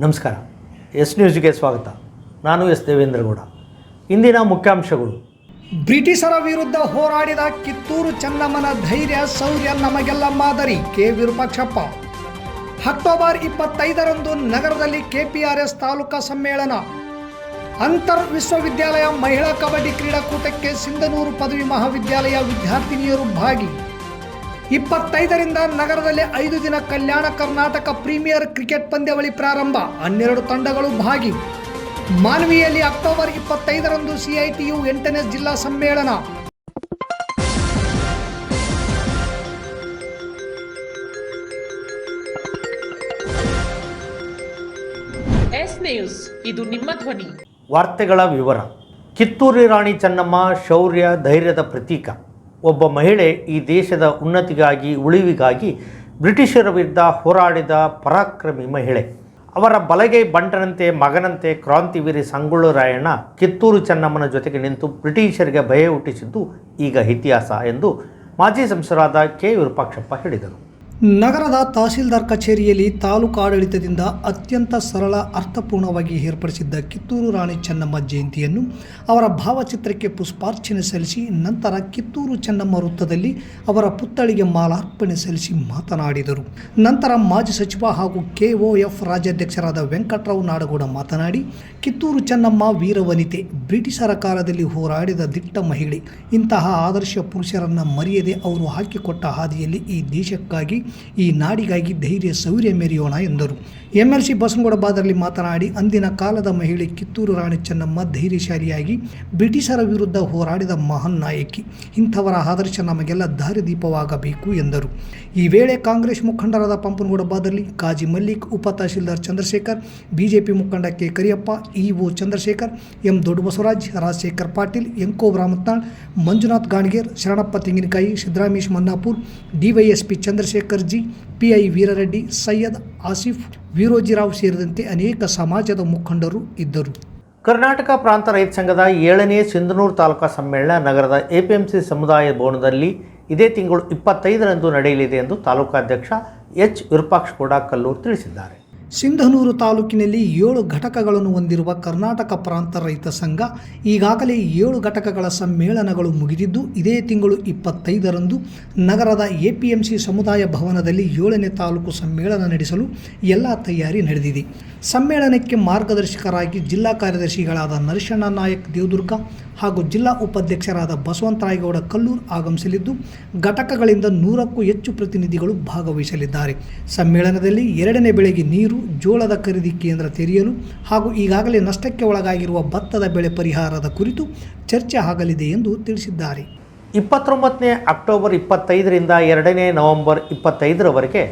ನಮಸ್ಕಾರ. ಎಸ್ ನ್ಯೂಸ್ಗೆ ಸ್ವಾಗತ. ನಾನು ಎಸ್ ದೇವೇಂದ್ರಗೌಡ. ಇಂದಿನ ಮುಖ್ಯಾಂಶಗಳು. ಬ್ರಿಟಿಷರ ವಿರುದ್ಧ ಹೋರಾಡಿದ ಕಿತ್ತೂರು ಚೆನ್ನಮ್ಮನ ಧೈರ್ಯ, ಶೌರ್ಯ ನಮಗೆಲ್ಲ ಮಾದರಿ, ಕೆ ವಿರೂಪಾಕ್ಷಪ್ಪ. ಅಕ್ಟೋಬರ್ ಇಪ್ಪತ್ತೈದರಂದು ನಗರದಲ್ಲಿ ಕೆಪಿಆರ್ಎಸ್ ತಾಲೂಕಾ ಸಮ್ಮೇಳನ. ಅಂತರ್ ವಿಶ್ವವಿದ್ಯಾಲಯ ಮಹಿಳಾ ಕಬಡ್ಡಿ ಕ್ರೀಡಾಕೂಟಕ್ಕೆ ಸಿಂಧನೂರು ಪದವಿ ಮಹಾವಿದ್ಯಾಲಯ ವಿದ್ಯಾರ್ಥಿನಿಯರು ಭಾಗಿ. ಇಪ್ಪತ್ತೈದರಿಂದ ನಗರದಲ್ಲಿ ಐದು ದಿನ ಕಲ್ಯಾಣ ಕರ್ನಾಟಕ ಪ್ರೀಮಿಯರ್ ಕ್ರಿಕೆಟ್ ಪಂದ್ಯಾವಳಿ ಪ್ರಾರಂಭ. ಹನ್ನೆರಡು ತಂಡಗಳು ಭಾಗಿ. ಮಾನ್ವಿಯಲ್ಲಿ ಅಕ್ಟೋಬರ್ ಇಪ್ಪತ್ತೈದರಂದು ಸಿಐಟಿಯು ಎಂಟನೇ ಜಿಲ್ಲಾ ಸಮ್ಮೇಳನ. ಎಸ್ ನ್ಯೂಸ್ ಇದು ನಿಮ್ಮ ಧ್ವನಿ. ವಾರ್ತೆಗಳ ವಿವರ. ಕಿತ್ತೂರಿ ರಾಣಿ ಚೆನ್ನಮ್ಮ ಶೌರ್ಯ ಧೈರ್ಯದ ಪ್ರತೀಕ. ಒಬ್ಬ ಮಹಿಳೆ ಈ ದೇಶದ ಉನ್ನತಿಗಾಗಿ, ಉಳಿವಿಗಾಗಿ ಬ್ರಿಟಿಷರ ವಿರುದ್ಧ ಹೋರಾಡಿದ ಪರಾಕ್ರಮಿ ಮಹಿಳೆ. ಅವರ ಬಲಗೈ ಬಂಟನಂತೆ ಮಗನಂತೆ ಕ್ರಾಂತಿವೀರಿ ಸಂಗೊಳ್ಳರಾಯಣ್ಣ ಕಿತ್ತೂರು ಚೆನ್ನಮ್ಮನ ಜೊತೆಗೆ ನಿಂತು ಬ್ರಿಟಿಷರಿಗೆ ಭಯ ಹುಟ್ಟಿಸಿದ್ದು ಈಗ ಇತಿಹಾಸ ಎಂದು ಮಾಜಿ ಸಂಸದರಾದ ಕೆ ವಿರೂಪಾಕ್ಷಪ್ಪ ಹೇಳಿದರು. ನಗರದ ತಹಸೀಲ್ದಾರ್ ಕಚೇರಿಯಲ್ಲಿ ತಾಲೂಕು ಆಡಳಿತದಿಂದ ಅತ್ಯಂತ ಸರಳ, ಅರ್ಥಪೂರ್ಣವಾಗಿ ಏರ್ಪಡಿಸಿದ್ದ ಕಿತ್ತೂರು ರಾಣಿ ಚೆನ್ನಮ್ಮ ಜಯಂತಿಯನ್ನು ಅವರ ಭಾವಚಿತ್ರಕ್ಕೆ ಪುಷ್ಪಾರ್ಚನೆ ಸಲ್ಲಿಸಿ, ನಂತರ ಕಿತ್ತೂರು ಚೆನ್ನಮ್ಮ ವೃತ್ತದಲ್ಲಿ ಅವರ ಪುತ್ಥಳಿಗೆ ಮಾಲಾರ್ಪಣೆ ಸಲ್ಲಿಸಿ ಮಾತನಾಡಿದರು. ನಂತರ ಮಾಜಿ ಸಚಿವ ಹಾಗೂ ಕೆಒಎಫ್ ರಾಜ್ಯಾಧ್ಯಕ್ಷರಾದ ವೆಂಕಟರಾವ್ ನಾಡಗೌಡ ಮಾತನಾಡಿ, ಕಿತ್ತೂರು ಚೆನ್ನಮ್ಮ ವೀರವನಿತೆ, ಬ್ರಿಟಿಷರ ಕಾಲದಲ್ಲಿ ಹೋರಾಡಿದ ದಿಟ್ಟ ಮಹಿಳೆ, ಇಂತಹ ಆದರ್ಶ ಪುರುಷರನ್ನು ಮರೆಯದೆ ಅವರು ಹಾಕಿಕೊಟ್ಟ ಹಾದಿಯಲ್ಲಿ ಈ ದೇಶಕ್ಕಾಗಿ ಈ ನಾಡಿಗಾಗಿ ಧೈರ್ಯ, ಸೌರ್ಯ ಮೆರೆಯೋಣ ಎಂದರು. MLC L C Basanagouda Badarli ಮಾತನಾಡಿ, ಅಂದಿನ ಕಾಲದ ಮಹಿಳೆ ಕಿತ್ತೂರು ರಾಣಿ ಚೆನ್ನಮ್ಮ ಧೈರ್ಯಶಾಲಿಯಾಗಿ ಬ್ರಿಟಿಷರ ವಿರುದ್ಧ ಹೋರಾಡಿದ ಮಹಾನ್ ನಾಯಕಿ. ಇಂಥವರ ಆದರ್ಶ ನಮಗೆಲ್ಲ ದಾರಿದೀಪವಾಗಬೇಕು ಎಂದರು. ಈ ವೇಳೆ ಕಾಂಗ್ರೆಸ್ ಮುಖಂಡರಾದ ಪಂಪನಗೌಡ ಬಾದರ್ಲಿ, ಕಾಜಿ ಮಲ್ಲಿಕ್, ಉಪ ತಹಶೀಲ್ದಾರ್ ಚಂದ್ರಶೇಖರ್, ಬಿಜೆಪಿ ಮುಖಂಡ K Kariyappa, EO Chandrashekar, M Doddabasavaraj, Rajashekar Patil, Enko Ramatnal, Manjunath Ganger, Sharanappa Tenginakayi, Siddaramesh Mannapur DYSP Chandrashekar G PI Veerareddy, Syed Asif Virojirao ಸೇರಿದಂತೆ ಅನೇಕ ಸಮಾಜದ ಮುಖಂಡರು ಇದ್ದರು. ಕರ್ನಾಟಕ ಪ್ರಾಂತ ರೈತ ಸಂಘದ ಏಳನೇ ಸಿಂಧನೂರು ತಾಲೂಕಾ ಸಮ್ಮೇಳನ ನಗರದ ಎಪಿಎಂಸಿ ಸಮುದಾಯ ಭವನದಲ್ಲಿ ಇದೇ ತಿಂಗಳು ಇಪ್ಪತ್ತೈದರಂದು ನಡೆಯಲಿದೆ ಎಂದು ತಾಲೂಕಾಧ್ಯಕ್ಷ ಎಚ್ ವಿರೂಪಾಕ್ಷಗೌಡ ಕಲ್ಲೂರು ತಿಳಿಸಿದ್ದಾರೆ. ಸಿಂಧನೂರು ತಾಲೂಕಿನಲ್ಲಿ ಏಳು ಘಟಕಗಳನ್ನು ಹೊಂದಿರುವ ಕರ್ನಾಟಕ ಪ್ರಾಂತ ರೈತ ಸಂಘ ಈಗಾಗಲೇ ಏಳು ಘಟಕಗಳ ಸಮ್ಮೇಳನಗಳು ಮುಗಿದಿದ್ದು, ಇದೇ ತಿಂಗಳು ಇಪ್ಪತ್ತೈದರಂದು ನಗರದ ಎಪಿಎಂಸಿ ಸಮುದಾಯ ಭವನದಲ್ಲಿ ಏಳನೇ ತಾಲೂಕು ಸಮ್ಮೇಳನ ನಡೆಸಲು ಎಲ್ಲ ತಯಾರಿ ನಡೆದಿದೆ. ಸಮ್ಮೇಳನಕ್ಕೆ ಮಾರ್ಗದರ್ಶಕರಾಗಿ ಜಿಲ್ಲಾ ಕಾರ್ಯದರ್ಶಿಗಳಾದ ನರಸಣ್ಣ ನಾಯಕ್ ದೇವದುರ್ಗ ಹಾಗೂ ಜಿಲ್ಲಾ ಉಪಾಧ್ಯಕ್ಷರಾದ ಬಸವಂತರಾಯಗೌಡ ಕಲ್ಲೂರ್ ಆಗಮಿಸಲಿದ್ದು, ಘಟಕಗಳಿಂದ ನೂರಕ್ಕೂ ಹೆಚ್ಚು ಪ್ರತಿನಿಧಿಗಳು ಭಾಗವಹಿಸಲಿದ್ದಾರೆ. ಸಮ್ಮೇಳನದಲ್ಲಿ ಎರಡನೇ ಬೆಳೆಗೆ ನೀರು ಜೋಳದ ಖರೀದಿ ಕೇಂದ್ರ ತೆರೆಯಲು ಹಾಗೂ ಈಗಾಗಲೇ ನಷ್ಟಕ್ಕೆ ಒಳಗಾಗಿರುವ ಭತ್ತದ ಬೆಳೆ ಪರಿಹಾರದ ಕುರಿತು ಚರ್ಚೆ ಆಗಲಿದೆ ಎಂದು ತಿಳಿಸಿದ್ದಾರೆ. ಇಪ್ಪತ್ತೊಂಬತ್ತನೇ ಅಕ್ಟೋಬರ್ ಇಪ್ಪತ್ತೈದರಿಂದ ಎರಡನೇ November ಇಪ್ಪತ್ತೈದರವರೆಗೆ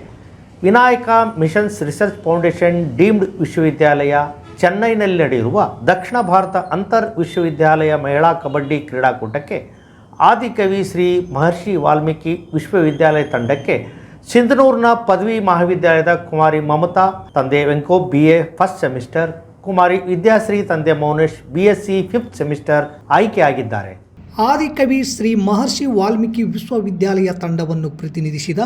Vinayaka missions research foundation deemed ವಿಶ್ವವಿದ್ಯಾಲಯ ಚೆನ್ನೈನಲ್ಲಿ ನಡೆಯುವ ದಕ್ಷಿಣ ಭಾರತ ಅಂತರ್ ವಿಶ್ವವಿದ್ಯಾಲಯ ಮಹಿಳಾ ಕಬಡ್ಡಿ ಕ್ರೀಡಾಕೂಟಕ್ಕೆ ಆದಿಕವಿ ಶ್ರೀ ಮಹರ್ಷಿ ವಾಲ್ಮೀಕಿ ವಿಶ್ವವಿದ್ಯಾಲಯ ತಂಡಕ್ಕೆ ಸಿಂಧನೂರಿನ ಪದವಿ ಮಹಾವಿದ್ಯಾಲಯದ ಕುಮಾರಿ ಮಮತಾ, ತಂದೆ Venko B A first semester Kumari Vidyashri, ತಂದೆ Mounesh B S C fifth semester ಆಯ್ಕೆಯಾಗಿದ್ದಾರೆ. ಆದಿಕವಿ ಶ್ರೀ ಮಹರ್ಷಿ ವಾಲ್ಮೀಕಿ ವಿಶ್ವವಿದ್ಯಾಲಯ ತಂಡವನ್ನು ಪ್ರತಿನಿಧಿಸಿದ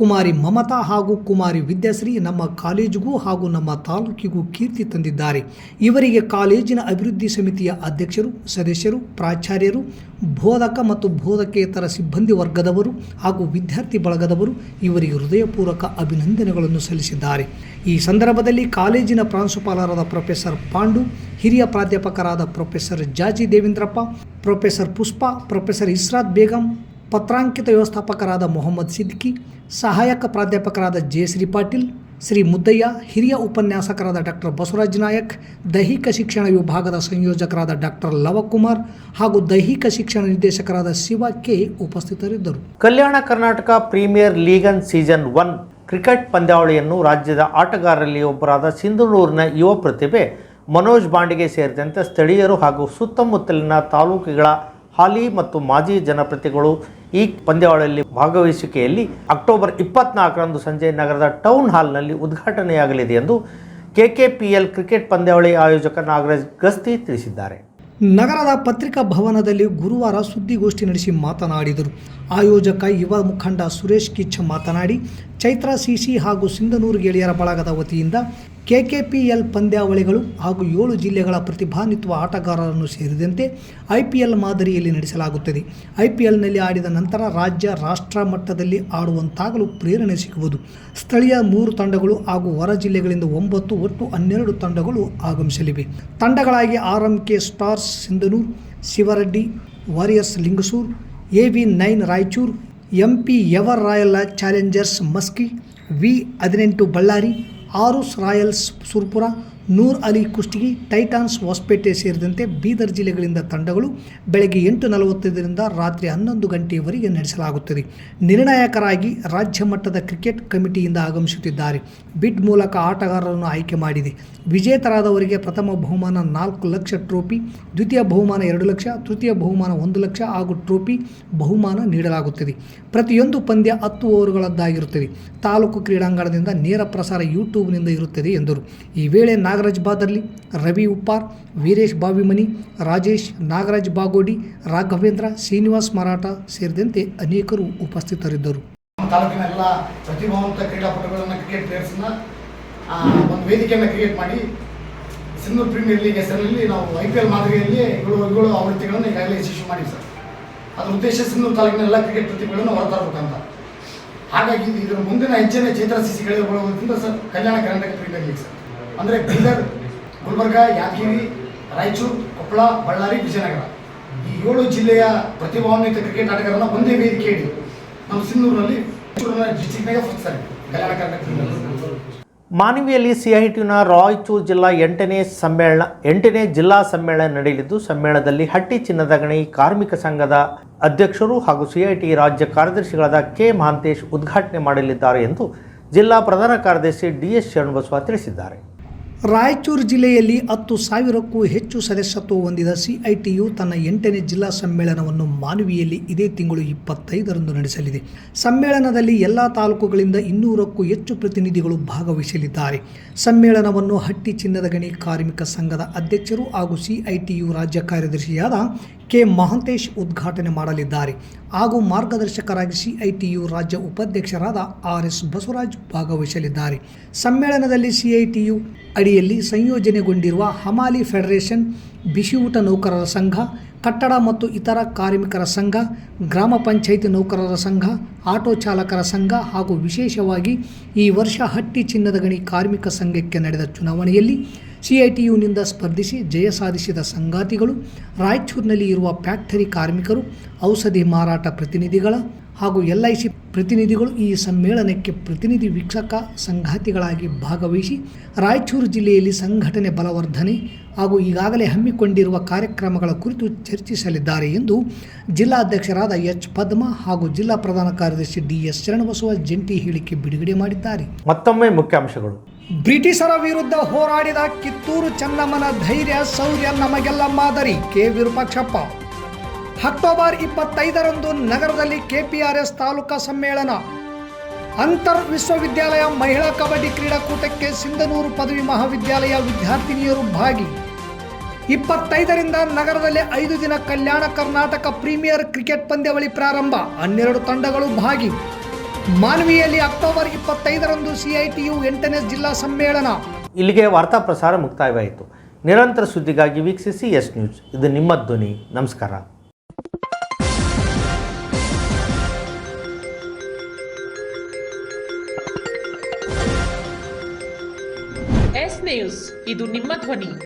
ಕುಮಾರಿ ಮಮತಾ ಹಾಗೂ ಕುಮಾರಿ ವಿದ್ಯಾಶ್ರೀ ನಮ್ಮ ಕಾಲೇಜಿಗೂ ಹಾಗೂ ನಮ್ಮ ತಾಲೂಕಿಗೂ ಕೀರ್ತಿ ತಂದಿದ್ದಾರೆ. ಇವರಿಗೆ ಕಾಲೇಜಿನ ಅಭಿವೃದ್ಧಿ ಸಮಿತಿಯ ಅಧ್ಯಕ್ಷರು, ಸದಸ್ಯರು, ಪ್ರಾಚಾರ್ಯರು ಬೋಧಕ ಮತ್ತು ಬೋಧಕೇತರ ಸಿಬ್ಬಂದಿ ವರ್ಗದವರು ಹಾಗೂ ವಿದ್ಯಾರ್ಥಿ ಬಳಗದವರು ಇವರಿಗೆ ಹೃದಯಪೂರ್ವಕ ಅಭಿನಂದನೆಗಳನ್ನು ಸಲ್ಲಿಸಿದ್ದಾರೆ. ಈ ಸಂದರ್ಭದಲ್ಲಿ ಕಾಲೇಜಿನ ಪ್ರಾಂಶುಪಾಲರಾದ ಪ್ರೊಫೆಸರ್ ಪಾಂಡು, ಹಿರಿಯ ಪ್ರಾಧ್ಯಾಪಕರಾದ professor Jaji Devendrappa, professor Pushpa, professor Israt Begum, ಪತ್ರಾಂಕಿತ ವ್ಯವಸ್ಥಾಪಕರಾದ ಮೊಹಮ್ಮದ್ ಸಿದ್ಕಿ, ಸಹಾಯಕ ಪ್ರಾಧ್ಯಾಪಕರಾದ ಜಯಶ್ರೀ ಪಾಟೀಲ್ ಶ್ರೀ ಮುದ್ದಯ್ಯ, ಹಿರಿಯ ಉಪನ್ಯಾಸಕರಾದ ಡಾಕ್ಟರ್ ಬಸವರಾಜ್ ನಾಯಕ್, ದೈಹಿಕ ಶಿಕ್ಷಣ ವಿಭಾಗದ ಸಂಯೋಜಕರಾದ ಡಾಕ್ಟರ್ ಲವಕುಮಾರ್ ಹಾಗೂ ದೈಹಿಕ ಶಿಕ್ಷಣ ನಿರ್ದೇಶಕರಾದ ಶಿವ ಕೆ ಉಪಸ್ಥಿತರಿದ್ದರು. ಕಲ್ಯಾಣ ಕರ್ನಾಟಕ ಪ್ರೀಮಿಯರ್ ಲೀಗನ್ ಸೀಸನ್ ಒನ್ ಕ್ರಿಕೆಟ್ ಪಂದ್ಯಾವಳಿಯನ್ನು ರಾಜ್ಯದ ಆಟಗಾರರಲ್ಲಿ ಒಬ್ಬರಾದ ಸಿಂಧನೂರಿನ ಯುವ ಪ್ರತಿಭೆ ಮನೋಜ್ ಬಾಂಡಿಗೆ ಸೇರಿದಂತೆ ಸ್ಥಳೀಯರು ಹಾಗೂ ಸುತ್ತಮುತ್ತಲಿನ ತಾಲೂಕುಗಳ ಹಾಲಿ ಮತ್ತು ಮಾಜಿ ಜನಪ್ರತಿಗಳು ಈ ಪಂದ್ಯಾವಳಿಯಲ್ಲಿ ಭಾಗವಹಿಸುವಿಕೆಯಲ್ಲಿ ಅಕ್ಟೋಬರ್ ಇಪ್ಪತ್ನಾಲ್ಕರಂದು ಸಂಜೆ ನಗರದ ಟೌನ್ ಹಾಲ್ನಲ್ಲಿ ಉದ್ಘಾಟನೆಯಾಗಲಿದೆ ಎಂದು ಕೆಕೆಪಿಎಲ್ ಕ್ರಿಕೆಟ್ ಪಂದ್ಯಾವಳಿ ಆಯೋಜಕ ನಾಗರಾಜ್ ಗಸ್ತಿ ತಿಳಿಸಿದ್ದಾರೆ. ನಗರದ ಪತ್ರಿಕಾ ಭವನದಲ್ಲಿ ಗುರುವಾರ ಸುದ್ದಿಗೋಷ್ಠಿ ನಡೆಸಿ ಮಾತನಾಡಿದರು. ಆಯೋಜಕ ಯುವ ಮುಖಂಡ ಸುರೇಶ್ ಕಿಚ್ಚ ಮಾತನಾಡಿ, ಚೈತ್ರ ಸಿಸಿ ಹಾಗೂ ಸಿಂಧನೂರು ಗೆಳೆಯರ ಬಳಗದ ವತಿಯಿಂದ ಕೆಕೆಪಿಎಲ್ ಪಂದ್ಯಾವಳಿಗಳು ಹಾಗೂ ಏಳು ಜಿಲ್ಲೆಗಳ ಪ್ರತಿಭಾನ್ವಿತ ಆಟಗಾರರನ್ನು ಸೇರಿದಂತೆ ಐ ಪಿ ಎಲ್ ಮಾದರಿಯಲ್ಲಿ ನಡೆಸಲಾಗುತ್ತದೆ. ಐ ಪಿ ಎಲ್ನಲ್ಲಿ ಆಡಿದ ನಂತರ ರಾಜ್ಯ ರಾಷ್ಟ್ರ ಮಟ್ಟದಲ್ಲಿ ಆಡುವಂತಾಗಲು ಪ್ರೇರಣೆ ಸಿಗುವುದು. ಸ್ಥಳೀಯ ಮೂರು ತಂಡಗಳು ಹಾಗೂ ಹೊರ ಜಿಲ್ಲೆಗಳಿಂದ ಒಂಬತ್ತು, ಒಟ್ಟು ಹನ್ನೆರಡು ತಂಡಗಳು ಆಗಮಿಸಲಿವೆ. ತಂಡಗಳಾಗಿ R M K stars Sindhanur, Shivareddy, warriors Lingasur, A V nine Raichur, M P ever royal challengers Maski, V ಹದಿನೆಂಟು ಬಳ್ಳಾರಿ ಆರುಸ್ ರಾಯಲ್ಸ್ ಸುರ್ಪುರ ನೂರ್ ಅಲಿ ಕುಷ್ಟಗಿ, ಟೈಟಾನ್ಸ್ ಹೊಸಪೇಟೆ ಸೇರಿದಂತೆ ಬೀದರ್ ಜಿಲ್ಲೆಗಳಿಂದ ತಂಡಗಳು ಬೆಳಗ್ಗೆ ಎಂಟು ನಲವತ್ತೈದರಿಂದ ರಾತ್ರಿ ಹನ್ನೊಂದು ಗಂಟೆಯವರೆಗೆ ನಡೆಸಲಾಗುತ್ತದೆ. ನಿರ್ಣಾಯಕರಾಗಿ ರಾಜ್ಯ ಮಟ್ಟದ ಕ್ರಿಕೆಟ್ ಕಮಿಟಿಯಿಂದ ಆಗಮಿಸುತ್ತಿದ್ದಾರೆ. ಬಿಡ್ ಮೂಲಕ ಆಟಗಾರರನ್ನು ಆಯ್ಕೆ ಮಾಡಿದೆ. ವಿಜೇತರಾದವರಿಗೆ ಪ್ರಥಮ ಬಹುಮಾನ ನಾಲ್ಕು ಲಕ್ಷ ಟ್ರೋಫಿ, ದ್ವಿತೀಯ ಬಹುಮಾನ ಎರಡು ಲಕ್ಷ, ತೃತೀಯ ಬಹುಮಾನ ಒಂದು ಲಕ್ಷ ಹಾಗೂ ಟ್ರೋಫಿ ಬಹುಮಾನ ನೀಡಲಾಗುತ್ತದೆ. ಪ್ರತಿಯೊಂದು ಪಂದ್ಯ ಹತ್ತು ಓವರ್ಗಳದ್ದಾಗಿರುತ್ತದೆ. ತಾಲೂಕು ಕ್ರೀಡಾಂಗಣದಿಂದ ನೇರ ಪ್ರಸಾರ ಯೂಟ್ಯೂಬ್ನಿಂದ ಇರುತ್ತದೆ ಎಂದರು. ಈ ವೇಳೆ ನಾಗರಾಜ್ ಬಾದರ್ಲಿ, ರವಿ ಉಪ್ಪಾರ್, ವೀರೇಶ್ ಬಾವಿಮನಿ, ರಾಜೇಶ್ ನಾಗರಾಜ್ ಬಾಗೋಡಿ, ರಾಘವೇಂದ್ರ ಶ್ರೀನಿವಾಸ್ ಮರಾಠ ಸೇರಿದಂತೆ ಅನೇಕರು ಉಪಸ್ಥಿತರಿದ್ದರು. ತಾಲೂಕಿನ ಎಲ್ಲ ಪ್ರತಿಭಾವಂತ ಕ್ರೀಡಾಪಟುಗಳನ್ನು ಕ್ರಿಕೆಟ್ ಪ್ಲೇಯರ್ಸ್ನ ಒಂದು ವೇದಿಕೆಯನ್ನು ಕ್ರಿಯೇಟ್ ಮಾಡಿ ಸಿಂಧೂರು ಪ್ರೀಮಿಯರ್ ಲೀಗ್ ಹೆಸರಿನಲ್ಲಿ ನಾವು ಐ ಪಿ ಎಲ್ ಮಾದರಿಯಲ್ಲಿ ಏಳು ಏಳು ಆವೃತ್ತಿಗಳನ್ನು ಈಗಾಗಲೇ ಯಶಸ್ವಿ ಮಾಡಿ ಸರ್. ಅದರ ಉದ್ದೇಶ ಸಿಂಧೂರು ತಾಲೂಕಿನ ಎಲ್ಲ ಕ್ರಿಕೆಟ್ ಪ್ರತಿಭೆಗಳನ್ನು ಹೊರತರಬೇಕಂತ ಹಾಗಾಗಿ ಇದು- ಇದರ ಮುಂದಿನ ಹೆಚ್ಚಿನ ಚೇತರಿಸಿಗಳಿಗೊಳ್ಳುವುದರಿಂದ sir, Kalyana Karnataka premier league sir. ಅಂದರೆ ಬೀದರ್, ಗುಲ್ಬರ್ಗ, ಯಾದಗಿರಿ, ರಾಯಚೂರು, ಕೊಪ್ಪಳ, ಬಳ್ಳಾರಿ, ವಿಜಯನಗರ. ಈ ಏಳು ಜಿಲ್ಲೆಯ ಪ್ರತಿಭಾನ್ವಿತ ಕ್ರಿಕೆಟ್ ಆಟಗಾರರನ್ನ ಒಂದೇ ವೇದಿಕೆ ಇಡಿ ನಮ್ಮ ಸಿಂಧೂರಿನಲ್ಲಿ ಡಿಸ್ಟಿಕ್ನಾಗ ಫಸ್ಟ್ ಕಲ್ಯಾಣ ಕರ್ನಾಟಕ ಮಾನವಿಯಲ್ಲಿ ಸಿಐಟಿನ ರಾಯಚೂರು ಜಿಲ್ಲಾ ಎಂಟನೇ ಸಮ್ಮೇಳನ, ಎಂಟನೇ ಜಿಲ್ಲಾ ಸಮ್ಮೇಳನ ನಡೆಯಲಿದ್ದು, ಸಮ್ಮೇಳನದಲ್ಲಿ ಹಟ್ಟಿ ಚಿನ್ನದ ಗಣಿ ಕಾರ್ಮಿಕ ಸಂಘದ ಅಧ್ಯಕ್ಷರು ಹಾಗೂ ಸಿಐಟಿ ರಾಜ್ಯ ಕಾರ್ಯದರ್ಶಿಗಳಾದ ಕೆ ಮಹಾಂತೇಶ್ ಉದ್ಘಾಟನೆ ಮಾಡಲಿದ್ದಾರೆ ಎಂದು ಜಿಲ್ಲಾ ಪ್ರಧಾನ ಕಾರ್ಯದರ್ಶಿ ಡಿ ಡಿಎಸ್ ಶರಣಬಸವ ತಿಳಿಸಿದ್ದಾರೆ. ರಾಯಚೂರು ಜಿಲ್ಲೆಯಲ್ಲಿ ಹತ್ತು ಸಾವಿರಕ್ಕೂ ಹೆಚ್ಚು ಸದಸ್ಯತ್ವ ಹೊಂದಿದ ಸಿಐಟಿಯು ತನ್ನ ಎಂಟನೇ ಜಿಲ್ಲಾ ಸಮ್ಮೇಳನವನ್ನು ಮಾನವಿಯಲ್ಲಿ ಇದೇ ತಿಂಗಳು ಇಪ್ಪತ್ತೈದರಂದು ನಡೆಸಲಿದೆ. ಸಮ್ಮೇಳನದಲ್ಲಿ ಎಲ್ಲ ತಾಲೂಕುಗಳಿಂದ ಇನ್ನೂರಕ್ಕೂ ಹೆಚ್ಚು ಪ್ರತಿನಿಧಿಗಳು ಭಾಗವಹಿಸಲಿದ್ದಾರೆ. ಸಮ್ಮೇಳನವನ್ನು ಹಟ್ಟಿ ಚಿನ್ನದ ಗಣಿ ಕಾರ್ಮಿಕ ಸಂಘದ ಅಧ್ಯಕ್ಷರು ಹಾಗೂ ಸಿಐಟಿಯು ರಾಜ್ಯ ಕಾರ್ಯದರ್ಶಿಯಾದ ಕೆ ಮಹಾಂತೇಶ್ ಉದ್ಘಾಟನೆ ಮಾಡಲಿದ್ದಾರೆ. ಹಾಗೂ ಮಾರ್ಗದರ್ಶಕರಾಗಿ ಸಿಐಟಿಯು ರಾಜ್ಯ ಉಪಾಧ್ಯಕ್ಷರಾದ ಆರ್ ಎಸ್ ಬಸವರಾಜ್ ಭಾಗವಹಿಸಲಿದ್ದಾರೆ. ಸಮ್ಮೇಳನದಲ್ಲಿ ಸಿಐಟಿಯು ಅಡಿಯಲ್ಲಿ ಸಂಯೋಜನೆಗೊಂಡಿರುವ ಹಮಾಲಿ ಫೆಡರೇಷನ್, ಬಿಸಿಯೂಟ ನೌಕರರ ಸಂಘ, ಕಟ್ಟಡ ಮತ್ತು ಇತರ ಕಾರ್ಮಿಕರ ಸಂಘ, ಗ್ರಾಮ ಪಂಚಾಯಿತಿ ನೌಕರರ ಸಂಘ, ಆಟೋ ಚಾಲಕರ ಸಂಘ ಹಾಗೂ ವಿಶೇಷವಾಗಿ ಈ ವರ್ಷ ಹಟ್ಟಿ ಚಿನ್ನದ ಗಣಿ ಕಾರ್ಮಿಕ ಸಂಘಕ್ಕೆ ನಡೆದ ಚುನಾವಣೆಯಲ್ಲಿ ಸಿಐಟಿಯುನಿಂದ ಸ್ಪರ್ಧಿಸಿ ಜಯ ಸಾಧಿಸಿದ ಸಂಗಾತಿಗಳು, ರಾಯಚೂರಿನಲ್ಲಿ ಇರುವ ಫ್ಯಾಕ್ಟರಿ ಕಾರ್ಮಿಕರು, ಔಷಧಿ ಮಾರಾಟ ಪ್ರತಿನಿಧಿಗಳ ಹಾಗೂ ಎಲ್ ಐ ಸಿ ಪ್ರತಿನಿಧಿಗಳು ಈ ಸಮ್ಮೇಳನಕ್ಕೆ ಪ್ರತಿನಿಧಿ ವೀಕ್ಷಕ ಸಂಘಾತಿಗಳಾಗಿ ಭಾಗವಹಿಸಿ ರಾಯಚೂರು ಜಿಲ್ಲೆಯಲ್ಲಿ ಸಂಘಟನೆ ಬಲವರ್ಧನೆ ಹಾಗೂ ಈಗಾಗಲೇ ಹಮ್ಮಿಕೊಂಡಿರುವ ಕಾರ್ಯಕ್ರಮಗಳ ಕುರಿತು ಚರ್ಚಿಸಲಿದ್ದಾರೆ ಎಂದು ಜಿಲ್ಲಾಧ್ಯಕ್ಷರಾದ ಎಚ್ ಪದ್ಮ ಹಾಗೂ ಜಿಲ್ಲಾ ಪ್ರಧಾನ ಕಾರ್ಯದರ್ಶಿ ಡಿ ಎಸ್ ಶರಣಬಸವ ಜಂಟಿ ಹೇಳಿಕೆ ಬಿಡುಗಡೆ ಮಾಡಿದ್ದಾರೆ. ಮತ್ತೊಮ್ಮೆ ಮುಖ್ಯಾಂಶಗಳು. ಬ್ರಿಟಿಷರ ವಿರುದ್ಧ ಹೋರಾಡಿದ ಕಿತ್ತೂರು ಚೆನ್ನಮ್ಮನ ಧೈರ್ಯ ಶೌರ್ಯ ನಮಗೆಲ್ಲ ಮಾದರಿ. ಕೆ ವಿರೂಪಾಕ್ಷಪ್ಪ ಅಕ್ಟೋಬರ್ ಇಪ್ಪತ್ತೈದರಂದು ನಗರದಲ್ಲಿ ಕೆಪಿಆರ್ಎಸ್ ತಾಲೂಕಾ ಸಮ್ಮೇಳನ. ಅಂತರ್ ವಿಶ್ವವಿದ್ಯಾಲಯ ಮಹಿಳಾ ಕಬಡ್ಡಿ ಕ್ರೀಡಾಕೂಟಕ್ಕೆ ಸಿಂಧನೂರು ಪದವಿ ಮಹಾವಿದ್ಯಾಲಯ ವಿದ್ಯಾರ್ಥಿನಿಯರು ಭಾಗಿ. ಇಪ್ಪತ್ತೈದರಿಂದ ನಗರದಲ್ಲಿ ಐದು ದಿನ ಕಲ್ಯಾಣ ಕರ್ನಾಟಕ ಪ್ರೀಮಿಯರ್ ಕ್ರಿಕೆಟ್ ಪಂದ್ಯಾವಳಿ ಪ್ರಾರಂಭ. ಹನ್ನೆರಡು ತಂಡಗಳು ಭಾಗಿ. ಮಾನ್ವಿಯಲ್ಲಿ ಅಕ್ಟೋಬರ್ ಇಪ್ಪತ್ತೈದರಂದು ಸಿಐಟಿಯು ಎಂಟನೇ ಜಿಲ್ಲಾ ಸಮ್ಮೇಳನ. ಇಲ್ಲಿಗೆ ವಾರ್ತಾ ಪ್ರಸಾರ ಮುಕ್ತಾಯವಾಯಿತು. ನಿರಂತರ ಸುದ್ದಿಗಾಗಿ ವೀಕ್ಷಿಸಿ ಎಸ್ ನ್ಯೂಸ್. ಇದು ನಿಮ್ಮ ಧ್ವನಿ. ನಮಸ್ಕಾರ. ನ್ಯೂಸ್ ಇದು ನಿಮ್ಮ ಧ್ವನಿ